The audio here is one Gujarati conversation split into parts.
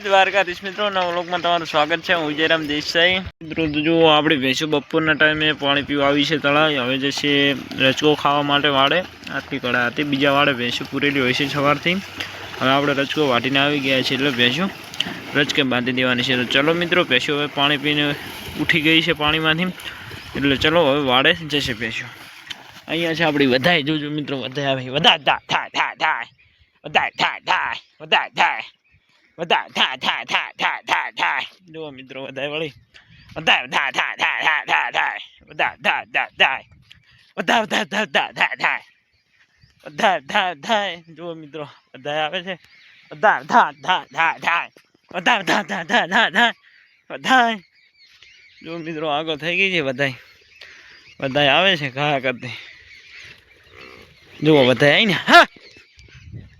દ્વારકાધીશ મિત્રો, નવા વ્લોગમાં તમારું સ્વાગત છે. હું જયરામ દેસાઈ. મિત્રો જો આપણી ભેંસો બપોરના ટાઈમે પાણી પીવા આવી છે તળાવ. હવે જશે રચકો ખાવા માટે વાળે. આટલી કળા હતી. બીજા વાળે ભેંસો પૂરેલી હોય છે સવારથી. હવે આપણે રચકો વાટીને આવી ગયા છે એટલે ભેંસો રચકે બાંધી દેવાની છે. તો ચલો મિત્રો, ભેંસો હવે પાણી પીને ઉઠી ગઈ છે પાણીમાંથી. એટલે ચલો, હવે વાડે જશે ભેંસો. અહીંયા છે આપણી વધાય જોજો મિત્રો વધાય આવે. વધાય થાય થાય થાય વધાય થાય વધાય થાય વધાય થા થાય થાય થા થાય થાય જુઓ મિત્રો વધારે વળી વધાય થાય થાય થાય થાય થાય થાય વધાય થાય થાય થાય વધાય થાય થાય થાય થાય થાય વધાય થાય થાય જુઓ મિત્રો વધાય આવે છે વધાર થાય થાય થાય થાય વધાય થાય થાય થાય થાય થાય વધાય જુઓ મિત્રો આગળ થઈ ગઈ છે બધાય વધાય આવે છે ઘા કરતી જુઓ વધાય આવી ને હા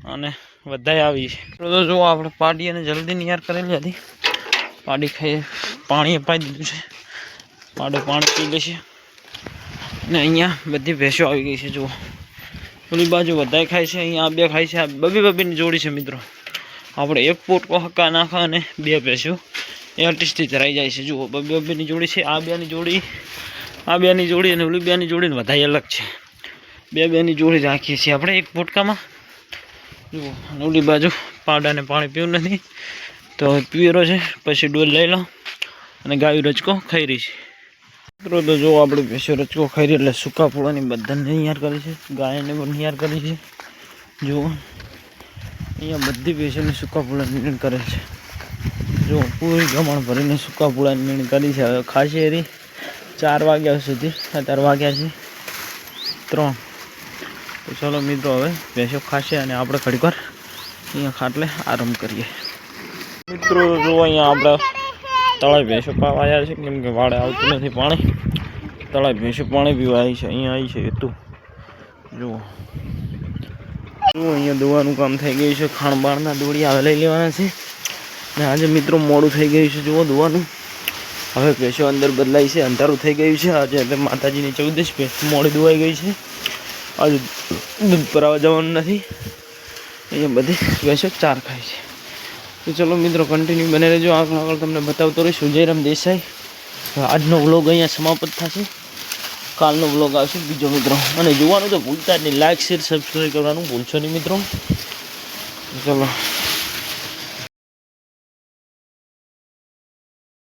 અને વધાય આવી. છે તો જો આપણે પાડી અને જલ્દી નિયાર કરેલી હતી. પાડી ખાઈ પાણી અપાઈ દીધું છે. પાડો પાણી પી લેશે. ને અહીંયા બધી ભેંસો આવી ગઈ છે, જુઓ. ઓલી બાજુ બધાય ખાય છે, અહીંયા આ બે ખાય છે. આ બબી બબીની જોડી છે, મિત્રો. આપણે એક પોટકો હક્કા નાખા અને બે ભેંસો. એ અટીસથી ચરાઈ જાય છે, જુઓ. બબી બબીની જોડી છે, આ બેની જોડી, આ બેની જોડી અને ઓલી બેની જોડીને વધારે અલગ છે. બે બેની જોડી રાખીએ છીએ આપણે એક પોટકામાં. જુઓ, ઓલી બાજુ પાડાને પાણી પીવું નથી. તો પીવેરો છે, પછી ડોલ લઈ લો અને ગાયું રચકો ખાઈ છે. મિત્રો, તો જો આપણે ભેંસો રચકો ખાઈ એટલે સૂકા પૂળાની બધાને નિહાર કરી છે, ગાયને પણ નિયાર કરી છે. જુઓ, અહીંયા બધી ભેંસોને સૂકા પૂળાની નીણ કરે છે. જો પૂરી ગમણ ભરીને સૂકા પૂળાની નીણ કરી છે. હવે ખાસી એરી ચાર વાગ્યા સુધી, અત્યારે વાગ્યા છે ત્રણ. તો ચલો મિત્રો હવે ભેંસો ખાશે અને આપણે ઘડીક વાર અહીંયા ખાટલે આરામ કરીએ. મિત્રો જો અહીંયા આપણે તળાઈ ભેંસો પાવા આવ્યા છે, કેમ કે વાડે આવતું નથી પાણી. તળાઈ ભેંસો પાણી પીવા આવી છે, અહીંયા આવી છે તું જુઓ. જુઓ, અહીંયા દોવાનું કામ થઈ ગયું છે ખાણબાણના દોડી આવે લઈ લેવાના છે. ને આજે મિત્રો મોડું થઈ ગયું છે, જુઓ દોવાનું. હવે ભેંસો અંદર બદલાઈ છે, અંધારું થઈ ગયું છે. આજે માતાજીની ચૌદશ ભેંસ મોડી દોવાઈ ગઈ છે. આજે દૂધ ભરાવા જવાનું નથી. અહીંયા બધી ભેંસો ચાર ખાય છે. તો ચલો મિત્રો કન્ટિન્યુ બને રહેજો. આગળ આગળ તમને બતાવતો રહીશું. જયરામ દેસાઈ. આજનો વ્લોગ અહીંયા સમાપ્ત થશે. કાલનો વ્લોગ આવશે બીજો મિત્રો. અને જોવાનું તો ભૂલતા જ નહીં. લાઇક શેર સબસ્ક્રાઈબ કરવાનું ભૂલશો નહીં મિત્રો. ચલો.